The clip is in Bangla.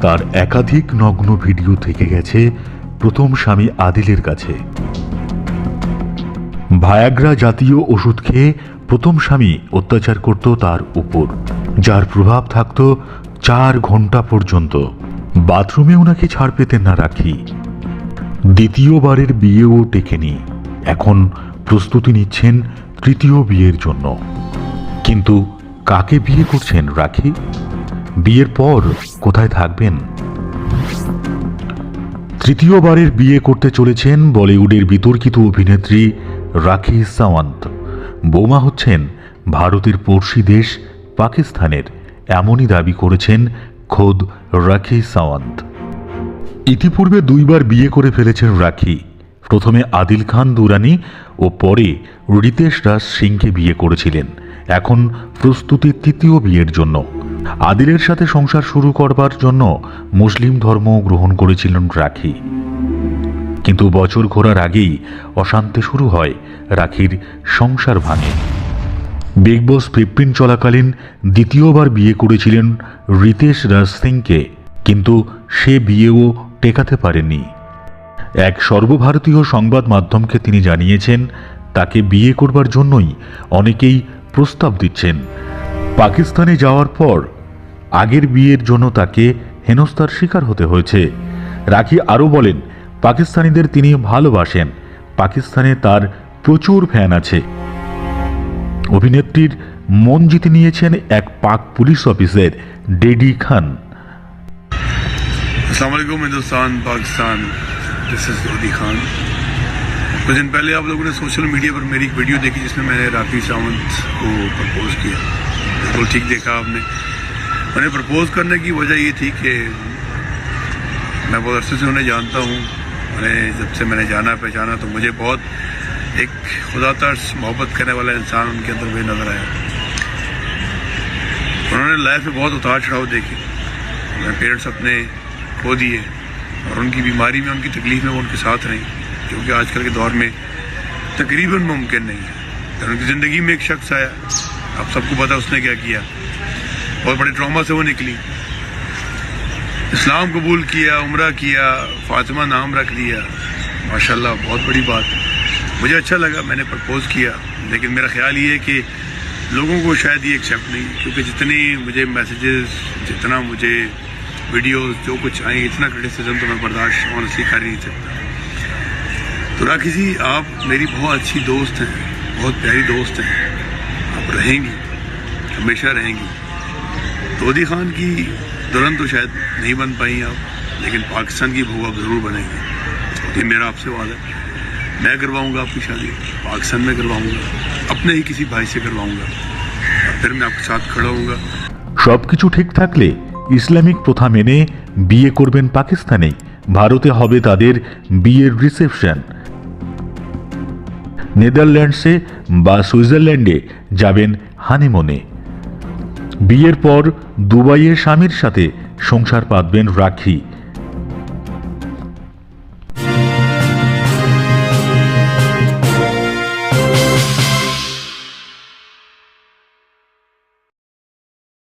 তার একাধিক নগ্ন ভিডিও থেকে গেছে প্রথম স্বামী আদিলের কাছে। ভায়াগ্রা জাতীয় ওষুধ খেয়ে প্রথম স্বামী অত্যাচার করত তার উপর। যার প্রভাব থাকত চার ঘণ্টা পর্যন্ত। বাথরুমে ওনাকে ছাড় পেতেন না রাখি। দ্বিতীয়বারের বিয়েও টেকেনি। এখন প্রস্তুতি নিচ্ছেন তৃতীয় বিয়ের জন্য। কিন্তু কাকে বিয়ে করছেন রাখি? বিয়ের পর কোথায় থাকবেন? তৃতীয়বারের বিয়ে করতে চলেছেন বলিউডের বিতর্কিত অভিনেত্রী রাখি সাওয়ান্ত। বৌমা হচ্ছেন ভারতের পড়শি দেশ পাকিস্তানের, এমনই দাবি করেছেন খোদ রাখি সাওয়ান্ত। ইতিপূর্বে দুইবার বিয়ে করে ফেলেছেন রাখি। প্রথমে আদিল খান দুরানি ও পরে রিতেশ রাজ সিংকে বিয়ে করেছিলেন। এখন প্রস্তুতি তৃতীয় বিয়ের জন্য। আদিলের সাথে সংসার শুরু করবার জন্য মুসলিম ধর্ম গ্রহণ করেছিলেন রাখি। কিন্তু বছর ঘোরার আগেই অশান্তি শুরু হয় রাখির সংসার ভাঙে। বিগ বস ফিফটিন চলাকালীন দ্বিতীয়বার বিয়ে করেছিলেন রিতেশ রাজ সিংকে, কিন্তু সে বিয়েও টেকাতে পারেনি। এক সর্বভারতীয় সংবাদ মাধ্যমকে তিনি জানিয়েছেন, তাকে বিয়ে করবার জন্যই অনেকেই প্রস্তাব দিচ্ছেন। পাকিস্তানে যাওয়ার পর আগের বিয়ের জন্য তাকে হেনস্থার শিকার হতে হয়েছে রাখি আরও বলেন পাকিস্তানিদের তিনি ভালোবাসেন পাকিস্তানে তার প্রচুর ফ্যান আছে অভিনেত্রীর মন জিতে নিয়েছেন এক পাক পুলিশ অফিসার ডেডি খান अस्सलाम वालेकुम हिंदुस्तान पाकिस्तान दिस इज रोदी खान कुछ दिन पहले आप लोगों ने सोशल मीडिया पर मेरी एक वीडियो देखी जिसमें मैंने राखी सावंत को प्रपोज किया बिल्कुल ठीक देखा आपने। उन्हें प्रपोज करने की वजह ये थी कि मैं बहुत अरसे से उन्हें जानता हूँ। उन्हें जब से मैंने जाना पहचाना तो मुझे बहुत एक खुदा तर्स मोहब्बत करने वाला इंसान उनके अंदर मुझे नज़र आया। उन्होंने लाइफ में बहुत उतार चढ़ाव देखे। मैं पेरेंट्स अपने खो दिए और उनकी बीमारी में, उनकी तकलीफ़ में वो उनके साथ रहीं, जो कि आजकल के दौर में तकरीबन मुमकिन नहीं है। तो उनकी ज़िंदगी में एक शख्स आया। आप सबको पता उसने क्या किया। बहुत बड़े ट्रॉमा से वो निकली। इस्लाम कबूल किया, उम्र किया, फातिमा नाम रख लिया माशाल्लाह, बहुत बड़ी बात। मुझे अच्छा लगा, मैंने प्रपोज किया। लेकिन मेरा ख्याल ये है कि लोगों को शायद ये एक्सेप्ट नहीं, क्योंकि जितनी मुझे मैसेजेस जितना मुझे वीडियोस जो कुछ आई इतना क्रिटिसिज्म तो मैं बर्दाश्त ऑनेस्टली कर नहीं सकता। तो राखी जी आप मेरी बहुत अच्छी दोस्त हैं, बहुत प्यारी दोस्त हैं। आप रहेंगी हमेशा रहेंगी तोदी खान की दुल्हन तो शायद नहीं बन पाई आप लेकिन पाकिस्तान की बहू आप ज़रूर बनेंगी ये मेरा आपसे वादा है मैं करवाऊंगा आपकी शादी पाकिस्तान में करवाऊंगा अपने ही किसी भाई से करवाऊंगा और फिर मैं आपके साथ खड़ा हूँगा সবকিছু ঠিক থাকলে ইসলামিক প্রথা মেনে বিয়ে করবেন পাকিস্তানেই ভারতে হবে তাদের বিয়ের রিসেপশন নেদারল্যান্ডসে বা সুইজারল্যান্ডে যাবেন হানিমনে। বিয়ের পর দুবাইয়ের স্বামীর সাথে সংসার পাতবেন রাখি।